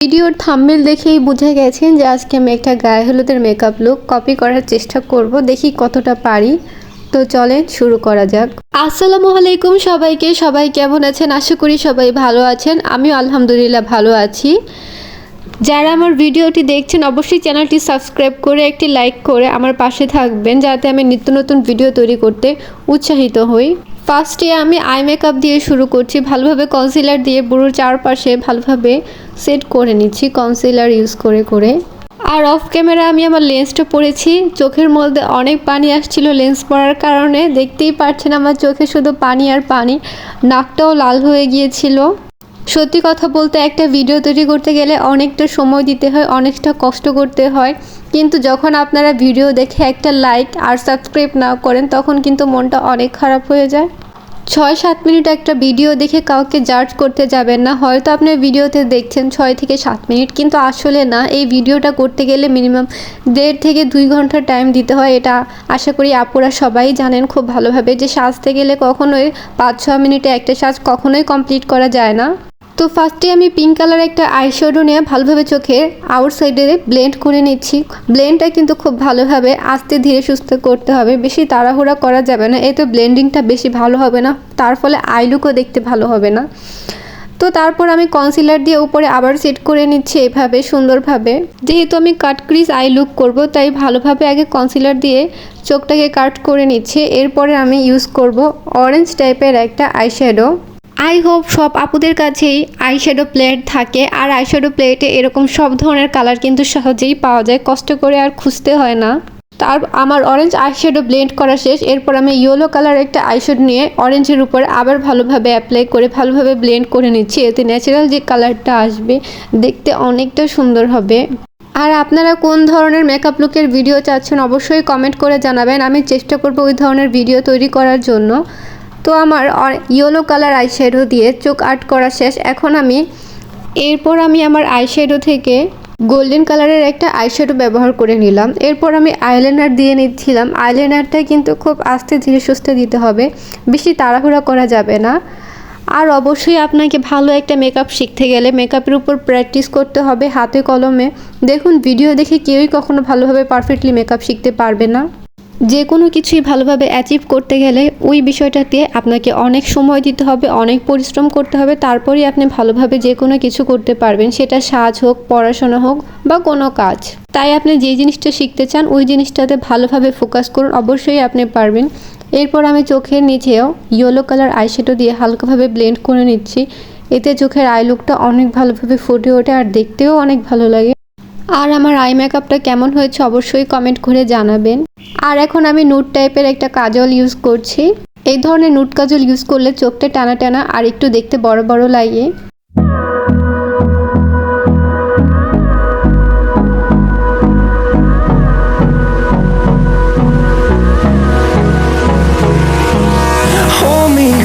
ভিডিওর থাম্বেল দেখেই বুঝে গেছেন যে আজকে আমি একটা গায়ে হলুদের মেকআপ লুক কপি করার চেষ্টা করব, দেখি কতটা পারি। তো চলেন শুরু করা যাক। আসসালামু আলাইকুম সবাইকে, সবাই কেমন আছেন? আশা করি সবাই ভালো আছেন। আমিও আলহামদুলিল্লাহ ভালো আছি। যারা আমার ভিডিওটি দেখছেন, অবশ্যই চ্যানেলটি সাবস্ক্রাইব করে একটি লাইক করে আমার পাশে থাকবেন, যাতে আমি নিত্য নতুন ভিডিও তৈরি করতে উৎসাহিত হই। ফার্স্টে আমি আই মেকআপ দিয়ে শুরু করছি। ভালোভাবে কনসিলার দিয়ে বুড়োর চারপাশে ভালোভাবে সেট করে নিচ্ছি কনসিলার ইউজ করে করে। আর অফ ক্যামেরা আমি আমার লেন্সটা পরেছি। চোখের মধ্যে অনেক পানি আসছিল লেন্স পরার কারণে। দেখতেই পাচ্ছেন আমার চোখে শুধু পানি আর পানি। নাকটাও লাল হয়ে গিয়েছিল। সত্যি কথা বলতে একটা ভিডিও তৈরি করতে গেলে অনেকটা সময় দিতে হয়, অনেকটা কষ্ট করতে হয়। কিন্তু যখন আপনারা ভিডিও দেখে একটা লাইক আর সাবস্ক্রাইব না করেন, তখন কিন্তু মনটা অনেক খারাপ হয়ে যায়। ছয় সাত মিনিট একটা ভিডিও দেখে কাউকে জাজ করতে যাবেন না। হয়তো আপনি ভিডিওতে দেখছেন ছয় থেকে সাত মিনিট, কিন্তু আসলে না, এই ভিডিওটা করতে গেলে মিনিমাম দেড় থেকে দুই ঘণ্টা টাইম দিতে হয়। এটা আশা করি আপুরা সবাই জানেন খুব ভালোভাবে যে সাজতে গেলে কখনোই পাঁচ ছ মিনিটে একটা সাজ কখনোই কমপ্লিট করা যায় না। তো ফার্স্টে আমি পিঙ্ক কালার একটা আইশ্যাডো নিয়ে ভালোভাবে চোখের আউট সাইডে ব্লেন্ড করে নিচ্ছি। ব্লেন্ডটা কিন্তু খুব ভালোভাবে আস্তে ধীরে সুস্থ করতে হবে, বেশি তাড়াহুড়া করা যাবে না, এতে ব্লেন্ডিংটা বেশি ভালো হবে না, তার ফলে আইলুকও দেখতে ভালো হবে না। তো তারপর আমি কনসিলার দিয়ে উপরে আবার সেট করে নিচ্ছি এভাবে, সুন্দরভাবে। যেহেতু আমি কাট ক্রিজ আই লুক করব, তাই ভালোভাবে আগে কনসিলার দিয়ে চোখটাকে কাট করে নিচ্ছে। এরপরে আমি ইউজ করব অরেঞ্জ টাইপের একটা আইশ্যাডো আই হোপ সব আপুদের কাছেই আইশ্যাডো প্লেট থাকে। আর আইশ্যাডো প্লেটে এরকম সব ধরনের কালার কিন্তু সহজেই পাওয়া যায়। কষ্ট করে আর খুঁজতে হয় না। তার, আমার অরেঞ্জ আইশ্যাডো ব্লেন্ড করা শেষ। এরপর আমি ইয়েলো কালার একটা আই আইশ্যাডো নিয়ে অরেঞ্জের উপর আবার ভালোভাবে অ্যাপ্লাই করে ভালোভাবে ব্লেন্ড করে নিচ্ছি। এতে ন্যাচারাল যে কালারটা আসবে, দেখতে অনেকটা সুন্দর হবে। আর আপনারা কোন ধরনের মেকআপ লুকের ভিডিও চাচ্ছেন, অবশ্যই কমেন্ট করে জানাবেন। আমি চেষ্টা করব ওই ধরনের ভিডিও তৈরি করার জন্য। তো আমার ইয়েলো কালার আইশ্যাডো দিয়ে চোখ আর্ট করা শেষ। এখন আমি এরপর আমি আমার আইশ্যাডো থেকে গোল্ডেন কালারের একটা আইশ্যাডো ব্যবহার করে নিলাম। এরপর আমি আইলাইনার দিয়ে নিচ্ছিলাম। আইলাইনারটা কিন্তু খুব আস্তে ধীরে সুস্থে দিতে হবে। বেশি তাড়াহুড়া করা যাবে না। আর অবশ্যই আপনাকে ভালো একটা মেকআপ শিখতে গেলে মেকআপের উপর প্র্যাকটিস করতে হবে হাতে কলমে। দেখুন ভিডিও দেখে কেউই কখনো ভালোভাবে পারফেক্টলি মেকআপ শিখতে পারবে না। যে কোনো কিছুই ভালোভাবে অ্যাচিভ করতে গেলে ওই বিষয়টাতে আপনাকে অনেক সময় দিতে হবে, অনেক পরিশ্রম করতে হবে, তারপরেই আপনি ভালোভাবে যে কোনো কিছু করতে পারবেন। সেটা সাজ হোক, পড়াশোনা হোক বা কোনো কাজ। তাই আপনি যে জিনিসটা শিখতে চান, ওই জিনিসটাতে ভালোভাবে ফোকাস করুন, অবশ্যই আপনি পারবেন। এরপর আমি চোখের নিচেও ইয়েলো কালার আইশ্যাডো দিয়ে হালকাভাবে ব্লেন্ড করে নিচ্ছি। এতে চোখের আই লুকটা অনেক ভালোভাবে ফুটে ওঠে আর দেখতেও অনেক ভালো লাগে। আর আমার আই মেকআপটা কেমন হয়েছে অবশ্যই কমেন্ট করে জানাবেন আর এখন আমি নুট টাইপের একটা কাজল ইউজ করছি এই ধরনের নুট কাজল ইউজ করলে চোখটা টানা টানা আর একটু দেখতে বড় বড় লাগে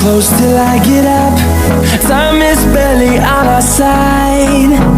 close till I get up. Time is barely on our side.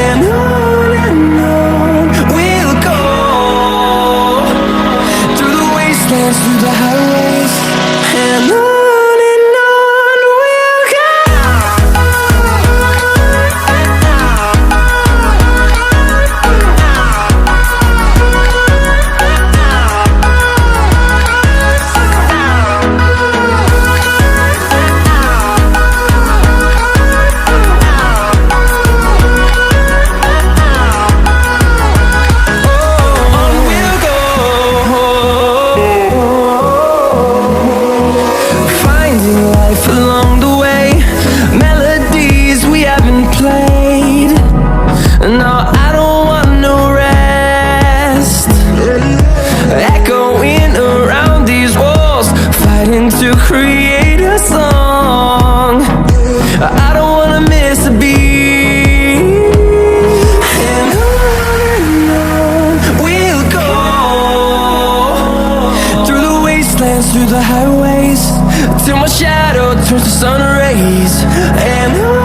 to create a song. I don't wanna miss a beat. Through the highways till my shadow turns to sun rays, and I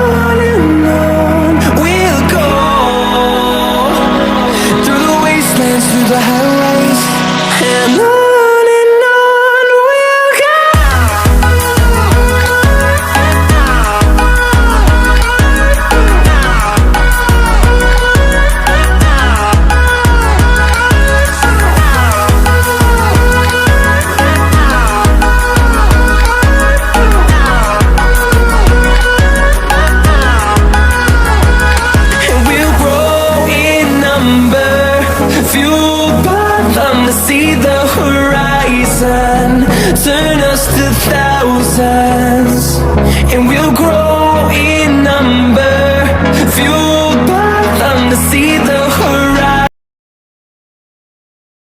we'll grow in number, fueled by thunder, see.